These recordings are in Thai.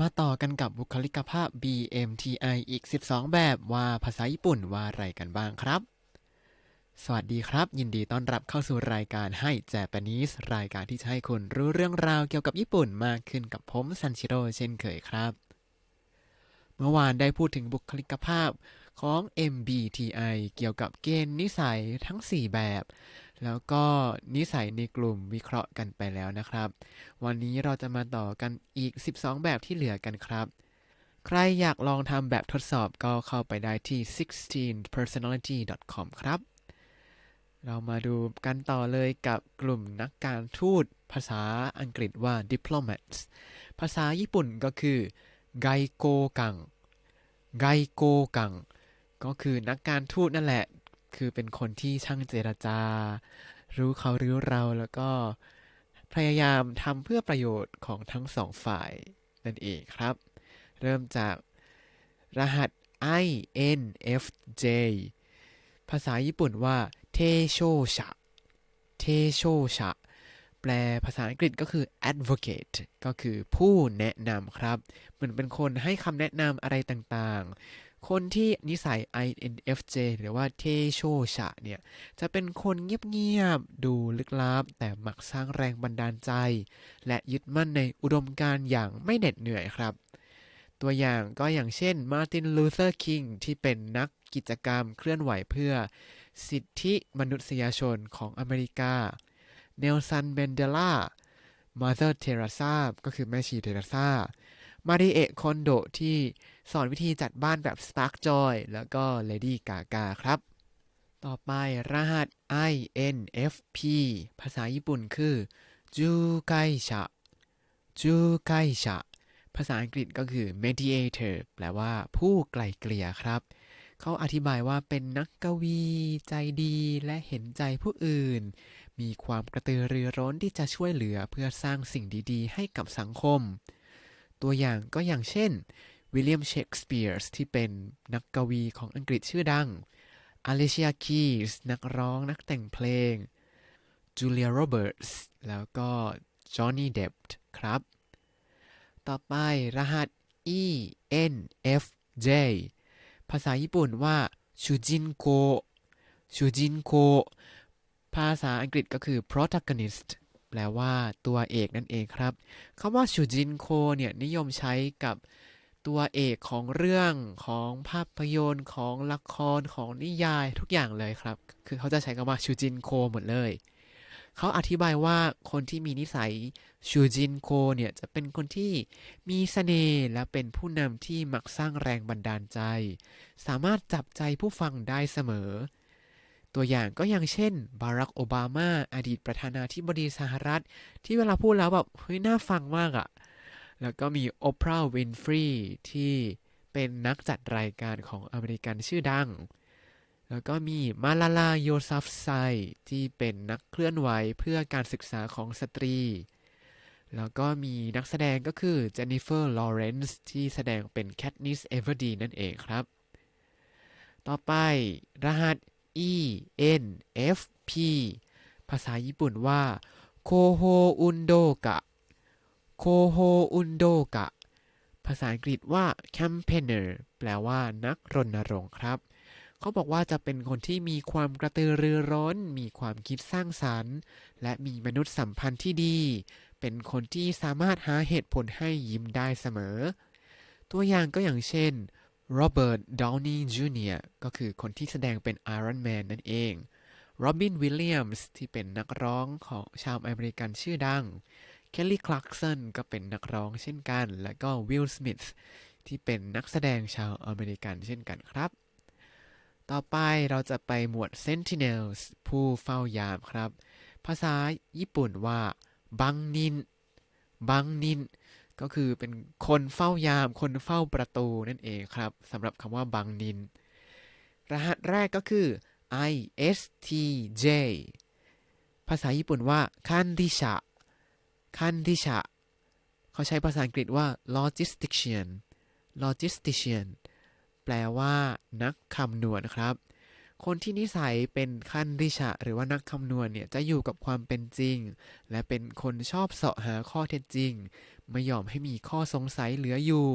มาต่อกันกับบุคลิกภาพ BMTI อีก 12 แบบว่าภาษาญี่ปุ่นว่าอะไรกันบ้างครับ สวัสดีครับ ยินดีต้อนรับเข้าสู่รายการให้ Japanese รายการที่จะให้คุณรู้เรื่องราวเกี่ยวกับญี่ปุ่นมากขึ้นกับผมซันชิโร่เช่นเคยครับ เมื่อวานได้พูดถึงบุคลิกภาพของ MBTI เกี่ยวกับเกณฑ์นิสัยทั้ง 4 แบบ แล้วก็นิสัยในกลุ่มวิเคราะห์กันไปแล้วนะครับ วันนี้เราจะมาต่อกันอีก 12 แบบที่เหลือกันครับ ใครอยากลองทำแบบทดสอบก็เข้าไปได้ที่ 16personality.com ครับ เรามาดูกันต่อเลยกับกลุ่มนักการทูตภาษาอังกฤษว่า diplomats ภาษาญี่ปุ่นก็คือไกโกกังไกโกกังก็คือนักการทูตนั่นแหละ คือเป็นคนที่ช่างเจรจา รู้เขารู้เราแล้วก็พยายามทำเพื่อประโยชน์ของทั้งสองฝ่ายนั่นเองครับ เริ่มจากรหัส INFJ ภาษาญี่ปุ่นว่าเทโชชะเทโชชะแปลภาษาอังกฤษก็คือ advocate ก็คือผู้แนะนำครับ เหมือนเป็นคนให้คำแนะนำอะไรต่างๆ คนที่นิสัย INFJ หรือว่าเทโชชะเนี่ย จะเป็นคนเงียบๆ ดูลึกลับ แต่มักสร้างแรงบันดาลใจ และยึดมั่นในอุดมการณ์อย่างไม่เหน็ดเหนื่อยครับ ตัวอย่างก็อย่างเช่นมาร์ติน ลูเทอร์คิงที่เป็นนักกิจกรรมเคลื่อนไหวเพื่อ สิทธิมนุษยชนของอเมริกา เนลสันเบนเดลา มาเธอร์ เทเรซา ก็คือแม่ชีเทเรซา มาริเอะคอนโดที่สอนวิธีจัดบ้านแบบ Spark Joy แล้วก็ Lady Gaga ครับ ต่อไปรหัส INFP ภาษาญี่ปุ่นคือจูไกชะจูไกชะภาษาอังกฤษก็คือ mediator แปลว่าผู้ไกลเกลี่ยครับ เขาอธิบายว่าเป็นนักกวี ใจดีและเห็นใจผู้อื่น มีความกระตือรือร้นที่จะช่วยเหลือเพื่อสร้างสิ่งดี ๆ ให้กับสังคม ตัวอย่างก็อย่างเช่นวิลเลียมเชกสเปียร์สที่เป็นนักกวีของอังกฤษชื่อดังอลิเชียคีสนักร้องนักแต่งเพลงจูเลียโรเบิร์ตส์แล้วก็จอห์นนี่เดปต์ครับ ต่อไปรหัส E N F J ภาษาญี่ปุ่นว่าชูจินโกชูจินโกภาษาอังกฤษก็คือ protagonist แปลว่าตัวเอกนั่นเองครับคำว่าชูจินโกเนี่ยนิยมใช้กับตัวเอกของเรื่องของภาพยนตร์ของละครของนิยายทุกอย่างเลยครับ คือเขาจะใช้คำว่าชูจินโกหมดเลย เขาอธิบายว่าคนที่มีนิสัยชูจินโกเนี่ยจะเป็นคนที่มีเสน่ห์และเป็นผู้นำที่มักสร้างแรงบันดาลใจ สามารถจับใจผู้ฟังได้เสมอ ตัวอย่างก็อย่างเช่น บารักโอบามา อดีตประธานาธิบดีสหรัฐ ที่เวลาพูดแล้วแบบเฮ้ยน่าฟังมากอะแล้วก็มีโอปราห์วินฟรีที่เป็นนักจัดรายการของอเมริกันชื่อดัง แล้วก็มีมาลาลาโยซัฟไซที่เป็นนักเคลื่อนไหวเพื่อการศึกษาของสตรี แล้วก็มีนักแสดงก็คือเจนนิเฟอร์ลอเรนซ์ที่แสดงเป็นแคทนิสเอเวอร์ดีนั่นเองครับ ต่อไปรหัส E N F P ภาษาญี่ปุ่นว่าโคโฮอุนโดกะโคโฮอุนโดกะภาษาอังกฤษว่า campaigner แปลว่านักรณรงค์ครับ เขาบอกว่าจะเป็นคนที่มีความกระตือรือร้นมีความคิดสร้างสรรค์ และมีมนุษยสัมพันธ์ที่ดี เป็นคนที่สามารถหาเหตุผลให้ยิ้มได้เสมอ ตัวอย่างก็อย่างเช่น โรเบิร์ต ดาวนีย์จูเนียร์ก็คือคนที่แสดงเป็นไอรอนแมนนั่นเองโรบิน วิลเลียมส์ที่เป็นนักร้องของชาวอเมริกันชื่อดัง เคลลี่ คลาร์กสันก็เป็นนักร้องเช่นกัน และก็วิล สมิธที่เป็นนักแสดงชาวอเมริกันเช่นกันครับ ต่อไปเราจะไปหมวด Sentinels ผู้เฝ้ายามครับ ภาษาญี่ปุ่นว่า บังนิน บังนิน ก็คือเป็นคนเฝ้ายาม คนเฝ้าประตูนั่นเองครับสำหรับคำว่าบังนิน รหัสแรกก็คือ ISTJ ภาษาญี่ปุ่นว่าคันดิชะคันดิชะเขาใช้ภาษาอังกฤษว่า logistician logistician แปลว่านักคำนวณครับ คนที่นิสัยเป็นคันดิชะหรือว่านักคำนวณเนี่ยจะอยู่กับความเป็นจริง และเป็นคนชอบเสาะหาข้อเท็จจริง ไม่ยอมให้มีข้อสงสัยเหลืออยู่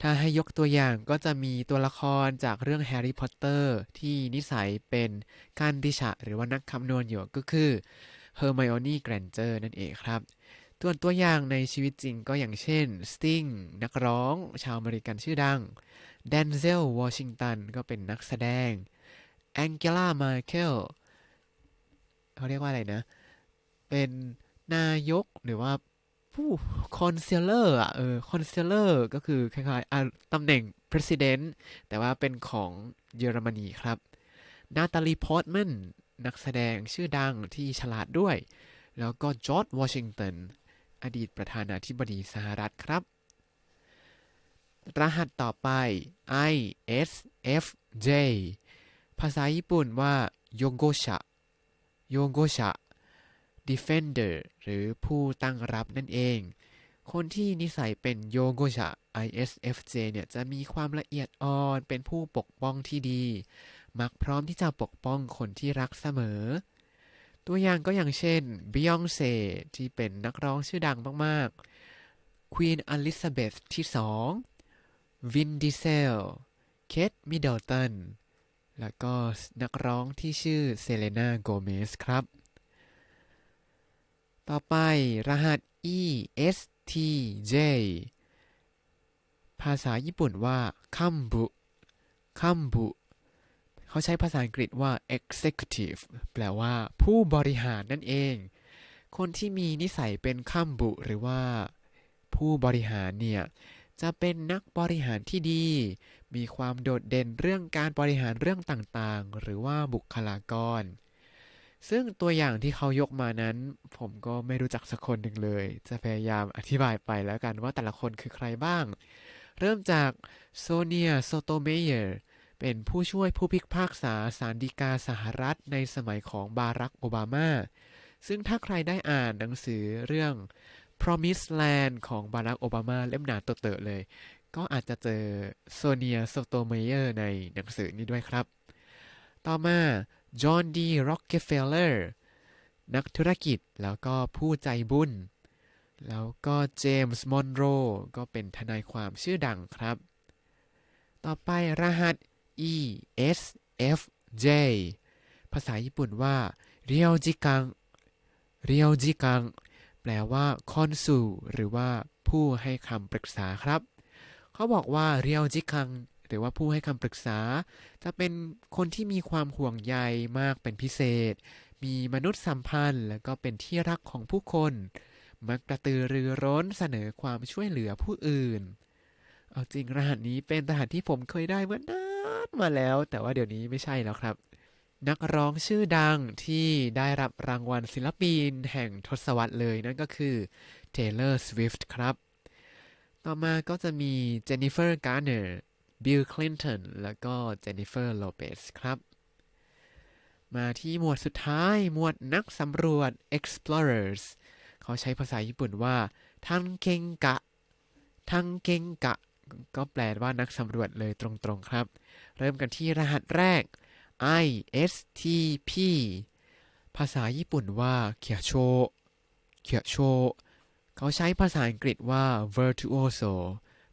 ถ้าให้ยกตัวอย่างก็จะมีตัวละครจากเรื่องแฮร์รี่พอตเตอร์ที่นิสัยเป็นการดิชะหรือว่านักคำนวณอยู่ก็คือเฮอร์ไมโอนี่แกรนเจอร์นั่นเองครับตัวตัวอย่างในชีวิตจริงก็อย่างเช่นสติงนักร้องชาวอเมริกันชื่อดังแดนเซลวอชิงตันก็เป็นนักแสดง แองเกลา มาเคิลเขาเรียกว่าอะไรนะ เป็นนายกหรือว่าผู้คอนเซลเลอร์อะ เออ คอนเซลเลอร์ก็คือคล้ายๆตำแหน่ง president แต่ว่าเป็นของเยอรมนีครับ นาตาลีพอร์ตแมน นักแสดงชื่อดังที่ฉลาดด้วย แล้วก็จอร์จวอชิงตัน อดีตประธานาธิบดีสหรัฐครับ รหัสต่อไป ISFJ ภาษาญี่ปุ่นว่าโยโกชะโยโกชะ defender หรือผู้ตั้งรับนั่นเอง คนที่นิสัยเป็นโยโกชะ ISFJ เนี่ยจะมีความละเอียดอ่อน เป็นผู้ปกป้องที่ดี มักพร้อมที่จะปกป้องคนที่รักเสมอ ตัวอย่างก็อย่างเช่นบิยองเซ่ที่เป็นนักร้องชื่อดังมากๆควีนอลิซาเบธที่สองวินดิเซล เคทมิดเดิลตัน แล้วก็นักร้องที่ชื่อเซเลนาโกเมสครับ ต่อไปรหัส ESTJ ภาษาญี่ปุ่นว่าคัมบุคัมบุเขาใช้ภาษาอังกฤษว่า executive แปลว่าผู้บริหารนั่นเอง คนที่มีนิสัยเป็นคัมบุหรือว่าผู้บริหารเนี่ย จะเป็นนักบริหารที่ดี มีความโดดเด่นเรื่องการบริหารเรื่องต่างๆ หรือว่าบุคลากร ซึ่งตัวอย่างที่เขายกมานั้น ผมก็ไม่รู้จักสักคนหนึ่งเลย จะพยายามอธิบายไปแล้วกันว่าแต่ละคนคือใครบ้าง เริ่มจากโซเนียโซโตเมเยอร์เป็นผู้ช่วยผู้พิพากษาสารดีกาสหรัฐในสมัยของบารักโอบามา ซึ่งถ้าใครได้อ่านหนังสือเรื่อง Promise Land ของบารักโอบามาเล่มหนาเตอะเลย ก็อาจจะเจอโซเนียโซโตเมเยอร์ในหนังสือนี้ด้วยครับ ต่อมาจอห์นดีร็อกเกฟเฟลเลอร์นักธุรกิจแล้วก็ผู้ใจบุญ แล้วก็เจมส์มอนโรก็เป็นทนายความชื่อดังครับ ต่อไปรหัส E S F J ภาษาญี่ปุ่นว่าเรียวจิกังเรียวจิกัง แปลว่าคอนซูหรือว่าผู้ให้คำปรึกษาครับ เขาบอกว่าเรียวจิกังหรือว่าผู้ให้คำปรึกษา จะเป็นคนที่มีความห่วงใยมากเป็นพิเศษ มีมนุษยสัมพันธ์ และก็เป็นที่รักของผู้คน มักกระตือรือร้นเสนอความช่วยเหลือผู้อื่น เอาจริงรหัสนี้เป็นรหัสที่ผมเคยได้เมื่อนานมาแล้ว แต่ว่าเดี๋ยวนี้ไม่ใช่แล้วครับ นักร้องชื่อดังที่ได้รับรางวัลศิลปินแห่งทศวรรษเลยนั่นก็คือ Taylor Swift ครับ ต่อมาก็จะมีเจนนิเฟอร์การ์เนอร์บิลคลินตันแล้วก็เจนนิเฟอร์โลเปสครับ มาที่หมวดสุดท้ายหมวดนักสำรวจ explorers เขาใช้ภาษาญี่ปุ่นว่าทังเกงกะทังเกงกะ ก็แปลว่านักสำรวจเลยตรงๆครับ เริ่มกันที่รหัสแรก ISTP ภาษาญี่ปุ่นว่าเคียโชเคียโชเขาใช้ภาษาอังกฤษว่า virtuoso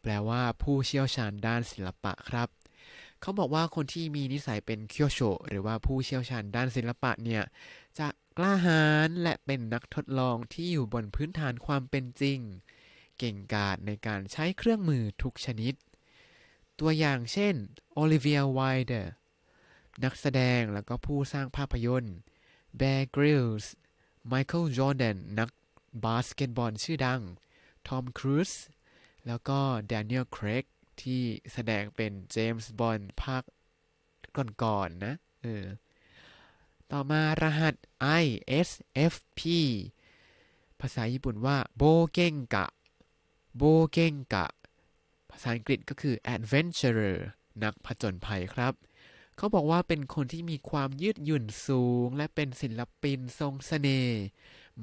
แปลว่าผู้เชี่ยวชาญด้านศิลปะครับ เขาบอกว่าคนที่มีนิสัยเป็นเคียวโชหรือว่าผู้เชี่ยวชาญด้านศิลปะเนี่ย จะกล้าหาญและเป็นนักทดลองที่อยู่บนพื้นฐานความเป็นจริง เก่งกาจในการใช้เครื่องมือทุกชนิด ตัวอย่างเช่นโอลิเวียไวเดอร์ นักแสดงแล้วก็ผู้สร้างภาพยนตร์แบร์กริลส์ไมเคิลจอร์แดนนักบาสเกตบอลชื่อดังทอมครูซแล้วก็แดเนียลเครกที่แสดงเป็นเจมส์บอนด์ภาคก่อนๆนนะเออต่อมารหัส ISFP ภาษาญี่ปุ่นว่าโบเกงกะโบเกงกะ ภาษาอังกฤษก็คือ adventurer นักผจญภัยครับ เขาบอกว่าเป็นคนที่มีความยืดหยุ่นสูง และเป็นศิลปินทรงสเสน่ห์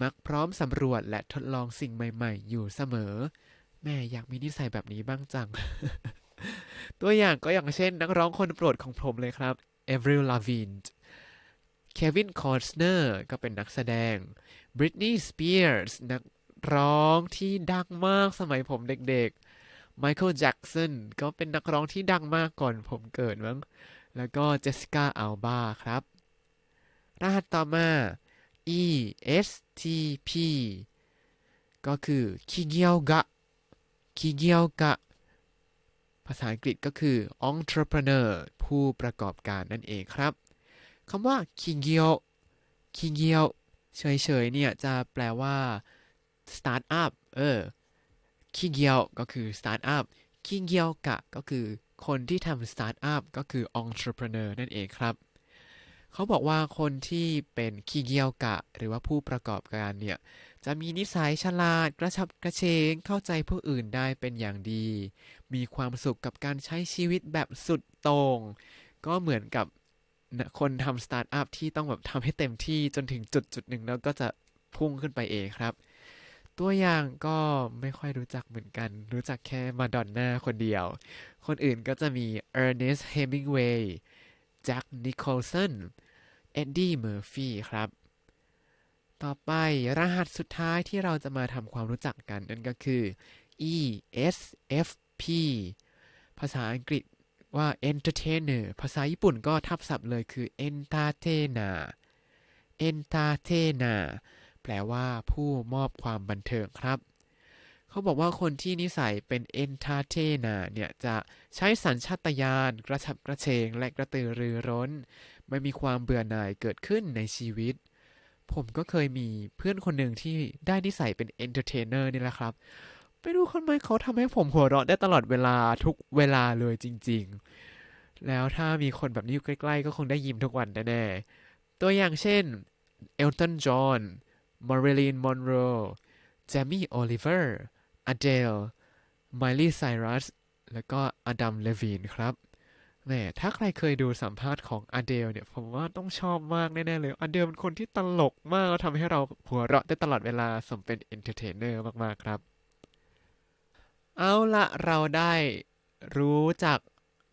มักพร้อมสำรวจและทดลองสิ่งใหม่ ๆ อยู่เสมอ แม่อยากมีนิสัยแบบนี้บ้างจัง ตัวอย่างก็อย่างเช่น นักร้องคนโปรดของผมเลยครับ a v r i l Lavigne เควินคอร์สเนอร์ก็เป็นนักแสดง Britney Spears นักร้องที่ดังมากสมัยผมเด็กๆไมเคิลแจ็กสันก็เป็นนักร้องที่ดังมากก่อนผมเกิดมั้ง แล้วก็เจสสิก้าอัลบาครับ รหัสต่อมา E S T P ก็คือคิเกียวกะคิเกียวกะ ภาษาอังกฤษก็คือ entrepreneur ผู้ประกอบการนั่นเองครับคำว่าคิเกียวคิเกียวเฉยๆเนี่ยจะแปลว่า start up เออคิเกียวก็คือ start up คิเกียวกะก็คือ คนที่ทำ start up ก็คือ entrepreneur นั่นเองครับ เขาบอกว่าคนที่เป็นคีเกียวกะ หรือว่าผู้ประกอบการเนี่ย จะมีนิสัยฉลาดกระชับกระเฉงเข้าใจผู้อื่นได้เป็นอย่างดี มีความสุขกับการใช้ชีวิตแบบสุดโต่งก็เหมือนกับคนทำสตาร์ทอัพที่ต้องแบบทำให้เต็มที่จนถึงจุดจุดหนึ่งแล้วก็จะพุ่งขึ้นไปเองครับ ตัวอย่างก็ไม่ค่อยรู้จักเหมือนกัน รู้จักแค่มาดอนน่าคนเดียว คนอื่นก็จะมีเออร์เนสต์เฮมิงเวย์แจ็คนิโคลสันเอ็ดดี้เมอร์ฟี่ครับ ต่อไปรหัสสุดท้ายที่เราจะมาทำความรู้จักกันนั่นก็คือ ESFP ภาษาอังกฤษว่า entertainer ภาษาญี่ปุ่นก็ทับศัพท์เลยคือ entertainer entertainer แปลว่าผู้มอบความบันเทิงครับ เขาบอกว่าคนที่นิสัยเป็น entertainer เนี่ย จะใช้สัญชาตญาณกระฉับกระเฉงและกระตือรือร้น ไม่มีความเบื่อหน่ายเกิดขึ้นในชีวิต ผมก็เคยมีเพื่อนคนหนึ่งที่ได้นิสัยเป็น entertainer นี่แหละครับไปดูคนไมเขาทำให้ผมหัวเราะได้ตลอดเวลาทุกเวลาเลยจริง ๆ แล้วถ้ามีคนแบบนี้อยู่ใกล้ ๆ ก็คงได้ยิ้มทุกวันแน่ๆตัวอย่างเช่นเอลตันจอห์น มาริลีนมอนโรเจมี่โอลิเวอร์อเดลไมลี่ไซรัสแล้วก็อดัมเลวีนครับแหมถ้าใครเคยดูสัมภาษณ์ของอเดลเนี่ย ผมว่าต้องชอบมากแน่ๆเลย อเดลเป็นคนที่ตลกมากทำให้เราหัวเราะได้ตลอดเวลาสมเป็นเอนเตอร์เทนเนอร์มากๆครับ เอาละเราได้รู้จัก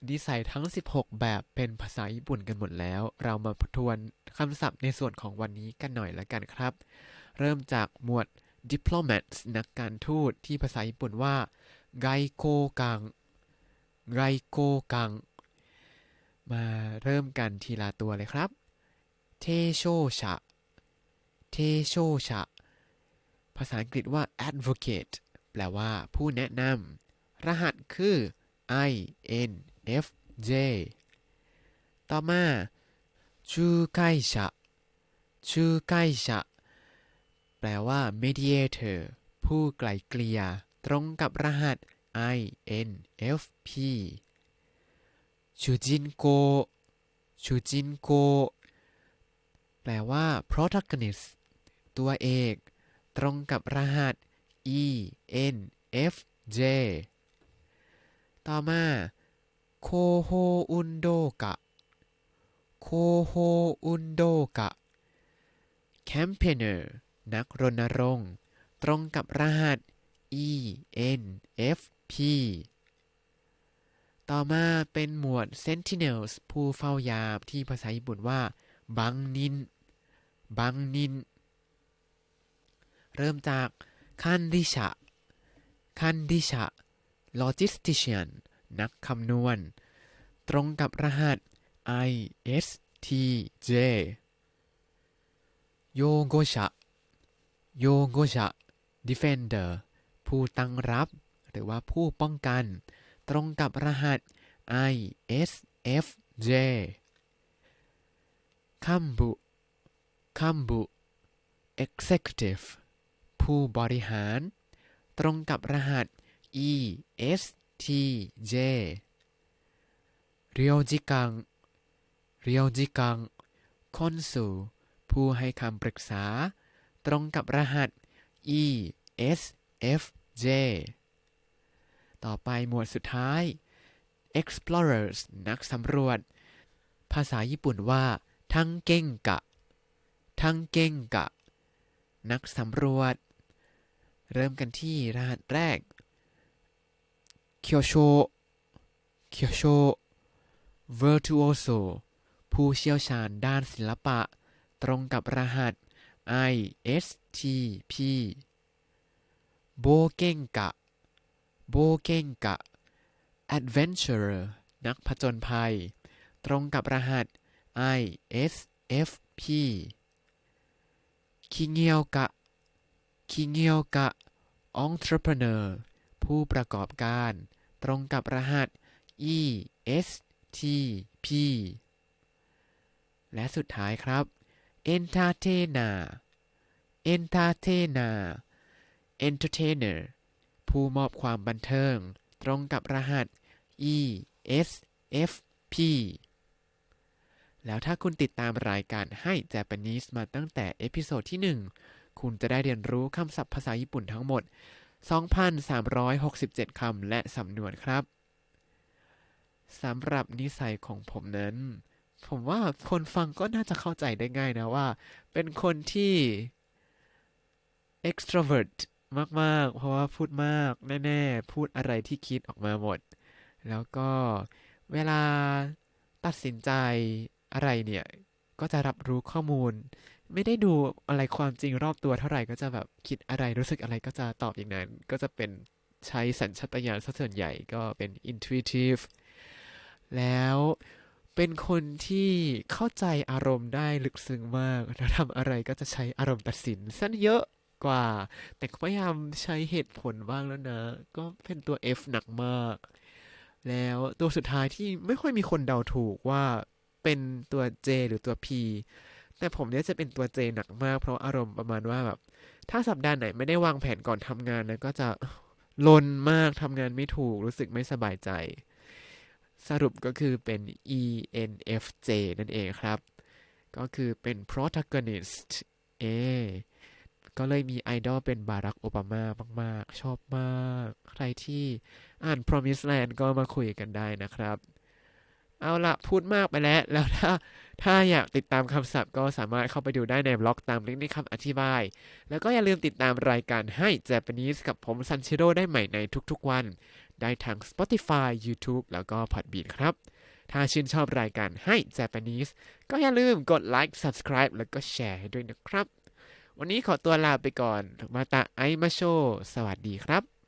นิสัยทั้ง 16 แบบเป็นภาษาญี่ปุ่นกันหมดแล้ว เรามาทวนคำศัพท์ในส่วนของวันนี้กันหน่อยละกันครับ เริ่มจากหมวด diplomats นักการทูตที่ภาษาญี่ปุ่นว่าไกโกกังไกโกกัง มาเริ่มกันทีละตัวเลยครับ เทโชชะ เทโชชะ ภาษาอังกฤษว่า advocate แปลว่าผู้แนะนำ รหัสคือ I N F J ต่อมาชูไกชะชูไกชะ แปลว่า mediator ผู้ไกล่เกลี่ย ตรงกับรหัส I N F P ชูจินโกชูจินโกแปลว่า protagonist ตัวเอก ตรงกับรหัส E N F J ต่อมาโคโฮอุนโดกะโคโฮอุนโดกะแคมเปเนักรณรงค์ ตรงกับรหัส E N F P ต่อมาเป็นหมวด Sentinels ผู้เฝ้ายามที่ภาษาญี่ปุ่นว่า บังนิน บังนิน เริ่มจากคันดิชะคันดิชะโลจิสติเชียนนักคำนวณ ตรงกับรหัส ISTJ โยโกชะ โยโกชะ Defender ผู้ตั้งรับ หรือว่าผู้ป้องกัน ตรงกับรหัส ISFJ คัมบุคัมบุ Executive ผู้บริหาร ตรงกับรหัส ESTJ เรียวจิกัง เรียวจิกัง คอนซูผู้ให้คำปรึกษา ตรงกับรหัส ESFJ ต่อไปหมวดสุดท้าย Explorers นักสำรวจ ภาษาญี่ปุ่นว่า ทังเก่งกะ ทังเก่งกะ นักสำรวจ เริ่มกันที่รหัสแรก เคียวโช เคียวโช virtuoso ผู้เชี่ยวชาญด้านศิลปะ ตรงกับรหัส ISTP โบเกงกะโบเกงกะ adventurer นักผจญภัย ตรงกับรหัส ISFP คิเงียวกะคิเงียวกะ entrepreneur ผู้ประกอบการ ตรงกับรหัส ESTP และสุดท้ายครับ entertainer entertainer entertainer ผู้มอบความบันเทิง ตรงกับรหัส ESFP แล้วถ้าคุณติดตามรายการให้ Japanese มาตั้งแต่เอพิโซดที่ 1 คุณจะได้เรียนรู้คำศัพท์ภาษาญี่ปุ่นทั้งหมด 2,367 คำและสำนวนครับ สำหรับนิสัยของผมนั้น ผมว่าคนฟังก็น่าจะเข้าใจได้ง่ายนะว่า เป็นคนที่ extrovert มาก ๆ เพราะว่าพูดมากแน่ ๆ พูดอะไรที่คิดออกมาหมด แล้วก็เวลาตัดสินใจอะไรเนี่ย ก็จะรับรู้ข้อมูล ไม่ได้ดูอะไรความจริงรอบตัวเท่าไหร่ก็จะแบบคิดอะไรรู้สึกอะไรก็จะตอบอย่างนั้น ก็จะเป็นใช้สัญชาตญาณซะส่วนใหญ่ก็เป็น intuitive แล้ว เป็นคนที่เข้าใจอารมณ์ได้ลึกซึ้งมากแล้วทำอะไรก็จะใช้อารมณ์ตัดสินสั้นเยอะกว่า แต่พยายามใช้เหตุผลบ้างแล้วนะ ก็เป็นตัว F หนักมาก แล้วตัวสุดท้ายที่ไม่ค่อยมีคนเดาถูกว่าเป็นตัว J หรือตัว P แต่ผมเนี่ยจะเป็นตัว J หนักมาก เพราะอารมณ์ประมาณว่าแบบ ถ้าสัปดาห์ไหนไม่ได้วางแผนก่อนทำงานนะก็จะลนมากทำงานไม่ถูกรู้สึกไม่สบายใจ สรุปก็คือเป็น ENFJ นั่นเองครับ ก็คือเป็น protagonist เอก็เลยมีไอดอลเป็นบารักโอบามามาก ๆ ชอบมาก ใครที่อ่าน Promise Land ก็มาคุยกันได้นะครับ เอาละพูดมากไปแล้ว แล้วถ้าถ้าอยากติดตามคำศัพท์ก็สามารถเข้าไปดูได้ในบล็อกตามลิงก์ในคำอธิบาย แล้วก็อย่าลืมติดตามรายการให้ Japanese กับผมซันชิโร่ได้ใหม่ในทุกๆวัน ได้ทาง Spotify YouTube แล้วก็ Podbean ครับ ถ้าชื่นชอบรายการให้ Japanese ก็อย่าลืมกดไลค์ Subscribe แล้วก็แชร์ให้ด้วยนะครับ วันนี้ขอตัวลาไปก่อนมาตาไอมาโช สวัสดีครับ